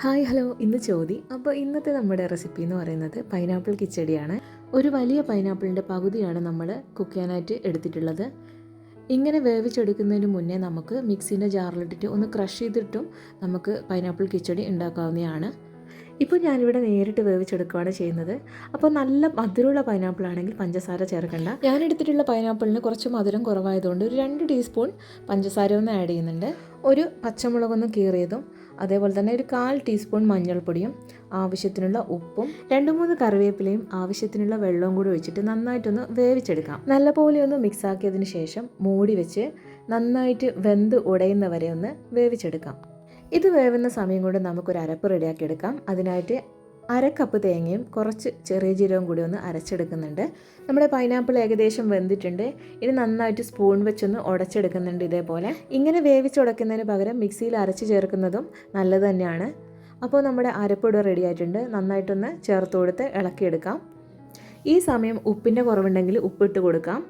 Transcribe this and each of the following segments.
Hi hello. ഇന്ന് ചോദി അപ്പോൾ ഇന്നത്തെ നമ്മുടെ റെസിപ്പി എന്ന് പറയുന്നത് പൈനാപ്പിൾ കിച്ചടിയാണ്. ഒരു വലിയ പൈനാപ്പിളിന്റെ പകുതിയാണ് നമ്മൾ കുക്ക് ചെയ്യാനായിട്ട് എടുത്തിട്ടുള്ളത്. ഇങ്ങനെ വേവിച്ചെടുക്കുന്നതിന് മുന്നേ നമുക്ക് മിക്സിന്റെ ജാറിലിട്ടിട്ട് ഒന്ന് ക്രഷ് ചെയ്തിട്ടും നമുക്ക് പൈനാപ്പിൾ കിച്ചടി ഉണ്ടാക്കാവുന്നതാണ്. ഇപ്പോൾ ഞാനിവിടെ നേരിട്ട് വേവിച്ചെടുക്കുകയാണ് ചെയ്യുന്നത്. അപ്പോൾ നല്ല മധുരമുള്ള പൈനാപ്പിൾ ആണെങ്കിൽ പഞ്ചസാര ചേർക്കണ്ട. ഞാൻ എടുത്തിട്ടുള്ള പൈനാപ്പിളിന് കുറച്ച് മധുരം കുറവായതുകൊണ്ട് ഒരു രണ്ട് ടീസ്പൂൺ പഞ്ചസാര ഒന്ന് ആഡ് ചെയ്യുന്നുണ്ട്. ഒരു പച്ചമുളകൊന്ന് കീറിയതും അതേപോലെ തന്നെ ഒരു കാൽ ടീസ്പൂൺ മഞ്ഞൾപ്പൊടിയും ആവശ്യത്തിനുള്ള ഉപ്പും രണ്ട് മൂന്ന് കറിവേപ്പിലയും ആവശ്യത്തിനുള്ള വെള്ളവും കൂടി ഒഴിച്ചിട്ട് നന്നായിട്ടൊന്ന് വേവിച്ചെടുക്കാം. നല്ലപോലെ ഒന്ന് മിക്സ് ആക്കിയതിന് ശേഷം മൂടി വെച്ച് നന്നായിട്ട് വെന്ത് ഉടയുന്നവരെ ഒന്ന് വേവിച്ചെടുക്കാം. ഇത് വേവുന്ന സമയം കൊണ്ട് നമുക്കൊരു അരപ്പ് റെഡിയാക്കി എടുക്കാം. അതിനായിട്ട് അര കപ്പ് തേങ്ങയും കുറച്ച് ചെറിയ ജീരകവും കൂടി ഒന്ന് അരച്ചെടുക്കുന്നുണ്ട്. നമ്മുടെ പൈനാപ്പിൾ ഏകദേശം വെന്തിട്ടുണ്ട്. ഇനി നന്നായിട്ട് സ്പൂൺ വെച്ചൊന്ന് ഉടച്ചെടുക്കുന്നുണ്ട് ഇതേപോലെ. ഇങ്ങനെ വേവിച്ചുടക്കുന്നതിന് പകരം മിക്സിയിൽ അരച്ച് ചേർക്കുന്നതും നല്ലത് തന്നെയാണ്. അപ്പോൾ നമ്മുടെ അരപ്പിട റെഡി ആയിട്ടുണ്ട്. നന്നായിട്ടൊന്ന് ചേർത്ത് കൊടുത്ത് ഇളക്കിയെടുക്കാം. ഈ സമയം ഉപ്പിന്റെ കുറവുണ്ടെങ്കിൽ ഉപ്പിട്ട് കൊടുക്കാം.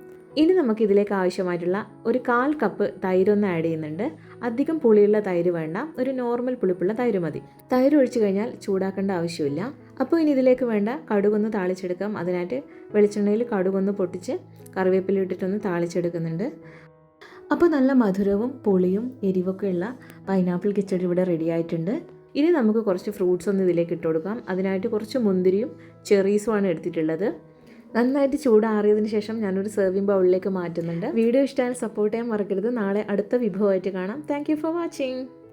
ഇനി നമുക്ക് ഇതിലേക്ക് ആവശ്യമായിട്ടുള്ള ഒരു കാൽ കപ്പ് തൈര് ഒന്ന് ആഡ് ചെയ്യുന്നുണ്ട്. അധികം പുളിയുള്ള തൈര് വേണ്ട. ഒരു നോർമൽ പുളിപ്പുള്ള തൈര് മതി. തൈര് ഒഴിച്ചു കഴിഞ്ഞാൽ ചൂടാക്കേണ്ട ആവശ്യമില്ല. അപ്പോൾ ഇനി ഇതിലേക്ക് വേണ്ട കടുകൊന്ന് താളിച്ചെടുക്കാം. അതിനായിട്ട് വെളിച്ചെണ്ണയിൽ കടുകൊന്ന് പൊട്ടിച്ച് കറിവേപ്പില ഇട്ടിട്ടൊന്ന് താളിച്ചെടുക്കുന്നുണ്ട്. അപ്പോൾ നല്ല മധുരവും പുളിയും എരിവൊക്കെ ഉള്ള പൈനാപ്പിൾ കിച്ചടി ഇവിടെ റെഡി ആയിട്ടുണ്ട്. ഇനി നമുക്ക് കുറച്ച് ഫ്രൂട്ട്സ് ഒന്ന് ഇതിലേക്ക് ഇട്ട് കൊടുക്കാം. അതിനായിട്ട് കുറച്ച് മുന്തിരിയും ചെറീസുമാണ് എടുത്തിട്ടുള്ളത്. നന്നായിട്ട് ചൂടാറിയതിന് ശേഷം ഞാനൊരു സെർവിങ് ബൗളിലേക്ക് മാറ്റുന്നുണ്ട്. വീഡിയോ ഇഷ്ടമായി സപ്പോർട്ട് ചെയ്യാൻ മറക്കരുത്. നാളെ അടുത്ത വിഭവമായിട്ട് കാണാം. Thank for watching